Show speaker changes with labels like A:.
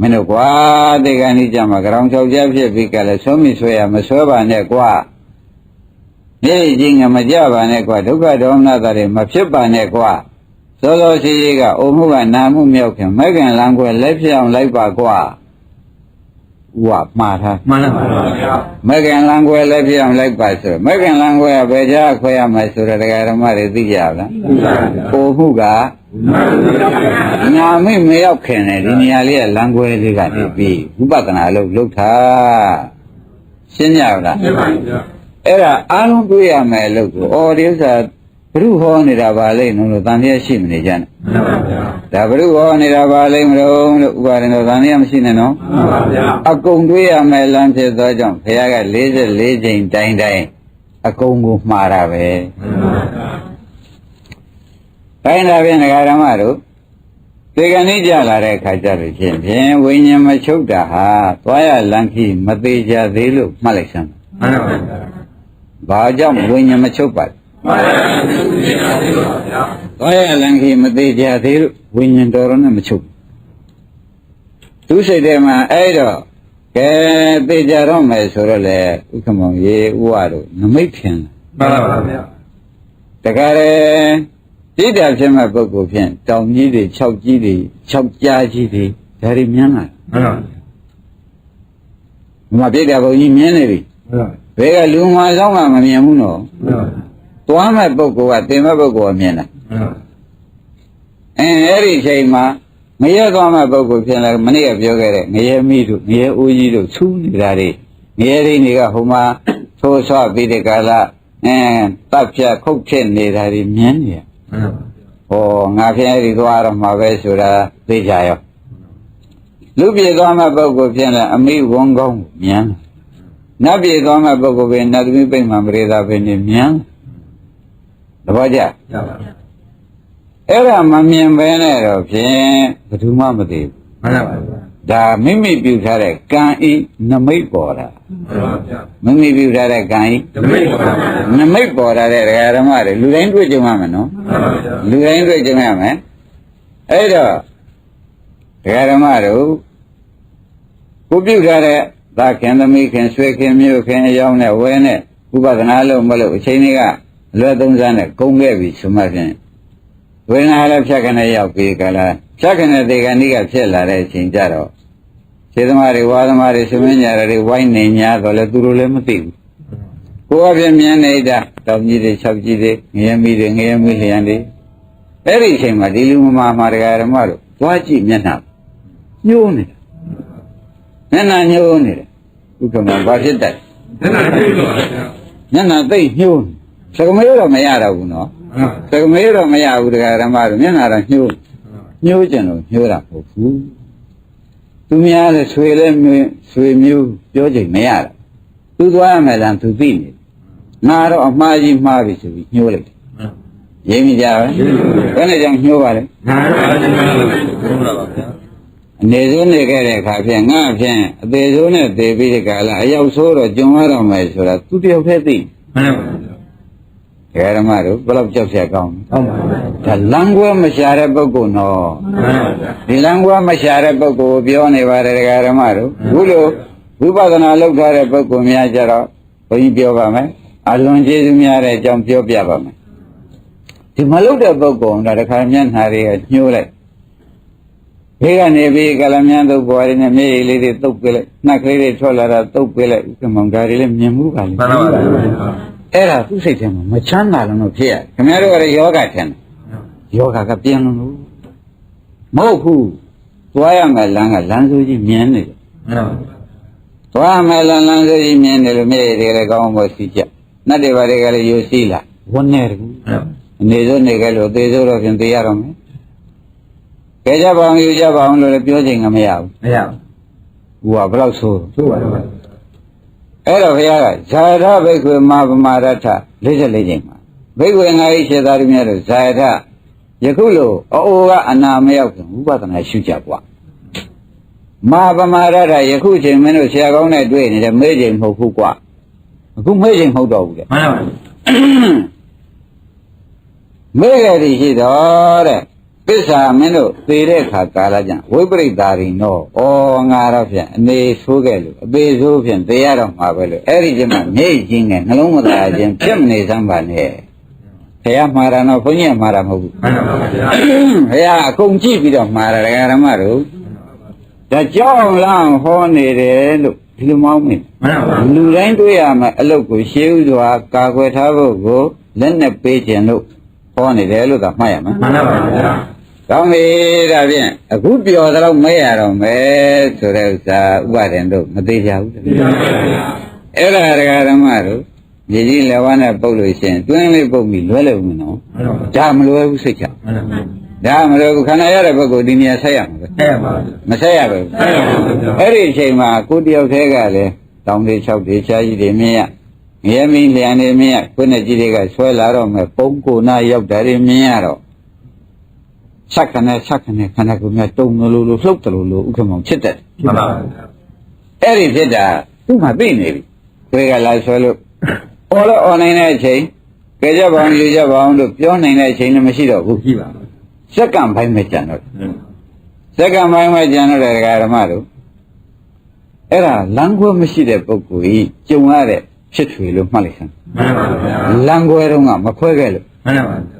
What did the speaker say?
A: မင်းတို့ကွာတေကန်ကြီးကြမှာကြောင်ချောက်ကြဖြစ်ပြီးကလည်းဆွမိဆွဲရမဆွဲပါနဲ့ကွာမြေကြီးငမကြပါနဲ့ကွာဒုက္ခဒေါမနတာတွေမဖြစ်ပါနဲ့ကွာစောစောရှိရှိကအိုမှုကနာမှုမြောက်ခင်မဲခင်လမ်းခွဲလက်ဖြစ်အောင်လိုက်ပါကွာ ဥဝမှားထား
B: မှန်ပါဗျာ
A: မကင်လံခွဲလည်းပြအောင်လိုက်ပါဆိုမကင်လံခွဲကဘယ်ကြားခွဲရမယ်ဆိုတော့တရားဓမ္မတွေသိကြလားပို့မှုကညာမိမရောက်ခင်တယ်ဒီနေရာလေးကလံခွဲလေးကနေပြီးဝိပဿနာလုပ်လုပ်တာရှင်းကြလား
B: မှန်ပါဗျာ
A: အဲ့ဒါအားလုံးတွေ့ရမယ်လို့ကိုအော်ဒီဥစ္စာ ဘုရုဟောနေတာပါလိမ့်လို့လို့တန်တရားရှိမနေကြနဲ့
B: မှန်ပါဗျာ
A: ဒါဘုရုဟောနေတာပါလိမ့်မလို့လို့ဥပါဒင်တော့တန်တရားမရှိနဲ့နော်
B: မှန်ပါဗျာ
A: အကုန်တွေးရမယ်လမ်းဖြစ်သောကြောင့်ဘုရားက44ချိန်တိုင်းတိုင်းအကုန်ကိုမှားတာပဲ
B: မှန်ပါဗျာ။
A: တိုင်းတာဖြင့်ဒကာဓမ္မတို့ဒီကနေ့ကြလာတဲ့အခါကျတော့ဖြင့်ဖြင့်ဝိညာဉ်မချုပ်တာဟာသွားရလမ်းခီမသေးကြသေးလို့မှတ်လိုက်စမ်း
B: မှန်ပါဗျာ။
A: ဘာကြောင့်ဝိညာဉ်မချုပ်ပါလဲ
B: မှန်ပါဗျာ။
A: သွားရလမ်းခီမသေးကြသေးလို့ဝိညာဉ်တော်တော်နဲ့မချုပ်ဘူး။သူစိတ်ထဲမှာအဲ့တော့ကဲသေကြတော့မယ်ဆိုတော့လေဥက္ကမောင်ရေဥဝတို့နမိတ်ထင်
B: မှန်ပါဗျာ
A: တခါလေတိတ္တာဖြစ်မဲ့ပုဂ္ဂိုလ်ဖြင့်တောင်ကြီးတွေ၆ကြီးတွေ၆ကြားကြီးတွေဒါတွေမြင်လာ
B: မှန်ပါဗျာ
A: ဒီမှာပြိတ္တာဘုံကြီးမြင်နေပြီ
B: မှန်ပါ
A: ဘယ်ကလူမဆောင်မှမမြင်ဘူးနော်
B: မှန်ပါ
A: သွားမဲ့ပုဂ္ဂိုလ်ကတင်မဲ့ပုဂ္ဂိုလ်ကမြင်တာ
B: မှန်ပါ
A: အဲအဲ့ဒီအချိန်မှာငရဲသွားမဲ့ပုဂ္ဂိုလ်ဖြစ်လာမနေ့ကပြောခဲ့တဲ့ငရဲမိတို့ငရဲအိုးကြီးတို့ဆူးနေတာတွေငရဲရင်းတွေကဟိုမှာသိုးဆွပြီးတဲ့ကာလအဲတပ်ဖြတ်ခုတ်ဖြစ်နေတာတွေမြင်နေရ
B: မှန်ပါ
A: ဟောငါဖြင့်အဲ့ဒီသွားတော့မှာပဲဆိုတာသိကြရောလူပြေသွားမဲ့ပုဂ္ဂိုလ်ဖြင့်လည်းအမိဝန်းကောင်းကိုမြင်နတ်ပြေသွားမဲ့ပုဂ္ဂိုလ်ပဲနတ်သမီးပိမှန်ပရိသပဲနေမြင် တပည့်ကြ
B: ရပါဗျာ
A: အဲ့ဒါမမြင်ပဲနဲ့တော့ဖြင့်ဘယ်သူမှမသိဘူး
B: မှန်ပါဗျာ
A: ဒါမိမိပြုထားတဲ့ကံဤနမိတ်ပေါ်တာ
B: မှန်ပါဗျာ
A: မိမိပြုထားတဲ့ကံဤ
B: ဓမိတ်ပါဗျာ
A: နမိတ်ပေါ်တာတဲ့ဒကာဓမ္မတွေလူတိုင်းတွေ့ကြုံရမယ်နော်
B: မှန်ပါဗျာ
A: လူတိုင်းတွေ့ကြုံရမယ်အဲ့တော့ဒကာဓမ္မတို့ကိုပြုထားတဲ့သာခင်သမီးခင်ဆွေခင်မျိုးခင်အယောင်းနဲ့ဝဲနဲ့ဥပဒနာလို့မလို့အချိန်ကြီးကအ လွယ်သုံးစားနဲ့ကုန်းခဲ့ပြီဆိုမှဖြင့်ဝေဒနာလည်းဖြတ်ခနဲ့ရောက်ပြီးကလာဖြတ်ခနဲ့ဒီကနေ့ကဖြစ်လာတဲ့အချိန်ကြတော့ခြေသမားတွေဝါသမားတွေဆွမင်းညာတွေဝိုင်းနေညာတော့လေသူတို့လည်းမသိဘူးကိုယ်အပြင်မြင်နေတာတောင်ကြီးတွေ၆ကြီးတွေငရဲမီတွေငရဲမီလျံတွေအဲ့ဒီအချိန်မှာဒီလူမမာမာတရားဓမ္မတို့သွားကြည့်မျက်နှာညှိုးနေတာမျက်နှာညှိုးနေတယ်ဥက္ကမဘာဖြစ်တယ်
B: ဒါနဲ့ပြေပါဗျာ
A: မျက်နှာသိပ်ညှိုးနေ စကမေးတော့မရတော့ဘူးနော်
B: မှန်ပါ
A: စကမေးတော့မရဘူးတရားဓမ္မတို့မျက်နှာတော့ညှိုးညှိုးကြတယ်လို့ညှိုးတာမဟုတ်ဘူးသူများလည်းဆွေလည်းမျိုးဆွေမျိုးပြောချိန်မရတော့သူသွားရမယ်လားသူသိနေငါတော့အမှားကြီးမှားပြီဆိုပြီးညှိုးလိုက်တယ်ရင်းမိကြပါဘယ်နဲ့ကြောင့်ညှိုးပါလဲ
B: ငါတော့အကျဉ်းလို့ဘုရားပါဗျာ
A: အနေဆုံးနေခဲ့တဲ့အခါဖြင့်ငါဖြင့်အသေးဆုံးနဲ့သေပြီးတဲ့ကာလအရောက်ဆိုးတော့ကြုံရတော့မယ်ဆိုတာသူတယောက်တည်းသိ
B: မှန်ပါဗျာ
A: ဒကာဓမ္မတို့ဘယ်လောက်ကြောက်ရကောင်းလဲ
B: ဟုတ်ပါဗျာ
A: ဒါလမ်းကွဲမရှာတဲ့ပုဂ္ဂိုလ်နော်
B: မှန်ပါဗျာ
A: ဒီလမ်းကွဲမရှာတဲ့ပုဂ္ဂိုလ်ကိုပြောနေပါတယ်ဒကာဓမ္မတို့ခုလိုဝိပဿနာလုပ်ထားတဲ့ပုဂ္ဂိုလ်များကြတော့ဘုန်းကြီးပြောပါမယ်အလွန်ကျေးဇူးများတဲ့အကြောင်းပြောပြပါမယ်ဒီမလုပ်တဲ့ပုဂ္ဂိုလ်ကတခါမျက်နှာတွေကညှိုးလိုက်ဘေးကနေပြီးကလမြန်းသုတ်ပေါ်ရင်းနဲ့မျက်ရည်လေးတွေတုပ်ပြလိုက်နှက်ကလေးတွေထွက်လာတာတုပ်ပြလိုက်ဥက္ကမောင်ဒါတွေလည်းမြင်မှုပါလေ
B: မှန်ပါဗျာ
A: အဲ့ဒါသူ့စိတ်ထဲမှာမချမ်းသာလို့ဖြစ်ရခင်ဗျားတို့ကလည်းယောဂထင်တယ်ယောဂကပြင်းလို့မဟုတ်ဘူးသွားရမယ်လမ်းကလမ်းစိုးကြီးမြင်နေတယ်
B: မှန်ပါဗျာ
A: သွားမယ်လမ်းလမ်းစိုးကြီးမြင်နေလို့မျက်ရည်တွေလည်းကောင်းဖို့စီချက်နတ်တွေဘာတွေကလည်းယိုစီးလာဝန်းနေတယ်အနေစိုးနေကြလို့သေစိုးတော့ပြင်သေရတော့မယ်ကြကြပါအောင်ယူကြပါအောင်လို့လည်းပြောချိန်ကမရဘူး
B: မရ
A: ဟိုကဘယ်လောက်ဆိုး
B: ဘူးဟုတ်ပါဗျာ
A: အဲ့တော့ဘုရားကဇာယထဘိက္ခွေမာပမာရထ44ချိန်မှာဘိက္ခွေငါဤစေသားတို့များတို့ဇာယထယခုလိုအိုးကအနာမရောက်ခင်ဥပဒနာရှုကြကွာမာပမာရထယခုချိန်မင်းတို့ဆရာကောင်းနဲ့တွေ့နေတယ်မေးချိန်မဟုတ်ဘူးကွာအခုမေးချိန်မဟုတ်တော့ဘူးတဲ့
B: မှန်ပါဗျာ
A: မေးကြသည်ရှိတော့တဲ့ ပစ္စာမင်းတို့သေတဲ့အခါကာလကြဝိပရိတာရီနောဩငါတော့ဖြင့်အနေဆိုးခဲ့လို့အသေးဆိုးဖြင့်သေရတော့မှာပဲလို့အဲ့ဒီကျမှမြိတ်ချင်းနဲ့နှလုံးမသားခြင်းဖြစ်မနေစမ်းပါနဲ့ဘုရားမှားတာတော့ဘုန်းကြီးကမှားတာမဟုတ်ဘူး
B: မှန်ပါဗျာ
A: ဘုရားအကုန်ကြည့်ပြီးတော့မှားတယ်ဓမ္မတို့ဒါကြောင့်လားဟောနေတယ်လို့ဒီလိုမောင်းမင်း
B: မှန်ပါ
A: လူတိုင်းတွေ့ရမယ်အလုတ်ကိုရှေးဥစွာကာကွယ်ထားဖို့ကိုလက်နဲ့ပေးခြင်းလို့ဟောနေတယ်လို့သာမှတ်ရမယ်
B: မှန်ပါဗျာ။
A: ကောင်းပြီဒါဖြင့်အခုပြောတော့မဲရတော့မယ်ဆိုတဲ့ဥစ္စာဥပါဒင်တို့မသေးကြဘူး
B: ဒီပါဗျာ။
A: အဲ့ဒါဒကာဓမ္မတို့ညီကြီးလက်ဝါးနဲ့ပုတ်လို့ရှိရင်တွင်းလေးပုတ်ပြီးလွဲလို့မနော်
B: မှန်ပါ။
A: ဒါမလွယ်ဘူးစိတ်ချ။
B: မှန်ပါ
A: ဒါမလွယ်ဘူးခန္ဓာရတဲ့ပုဂ္ဂိုလ်ဒီနေရာဆက်ရမှာပဲ
B: အဲ့ပါ။
A: မဆက်ရဘူး
B: အဲ့ပါဗျာ။
A: အဲ့ဒီအချိန်မှာကိုတယောက်တည်းကလည်းတောင်းလေး၆လေးရှားကြီးတွေမြင်ရငရဲမင်းလျံနေမြင်ရခွနဲ့ကြီးတွေကဆွဲလာတော့မယ်ပုံကိုနာရောက်တယ်တွေမြင်ရတော့ ဆက်ခနဲ့ဆက်ခနဲ့ခန္ဓာကိုယ်များတုံလို့လို့လှုပ်တယ်လို့လို့ဥက္ကမောင်ဖြစ်တယ်
B: မှန်ပါဗျာ
A: အဲ့ဒီဖြစ်တာသူ့မှာသိနေပြီတွေးကလာဆွဲလို့အော်လို့အော်နိုင်တဲ့အချိန်ကြကြပါအောင်ယူကြပါအောင်လို့ပြောနိုင်တဲ့အချိန်လည်းမရှိတော့ဘူး
B: ကြည့်ပါ
A: စက္ကန့်ပိုင်းပဲကြံတော့တယ်စက္ကန့်ပိုင်းပဲကြံတော့တယ်ဒကာဓမ္မတို့အဲ့ဒါလမ်းခွဲမရှိတဲ့ပုဂ္ဂိုလ်ကြီးကြုံရတဲ့ဖြစ်ထွေလို့မှတ်လိုက်စမ်း
B: မှန်ပါဗျာ
A: လမ်းခွဲတော့ကမခွဲခဲ့လို့
B: မှန်ပါဗျာ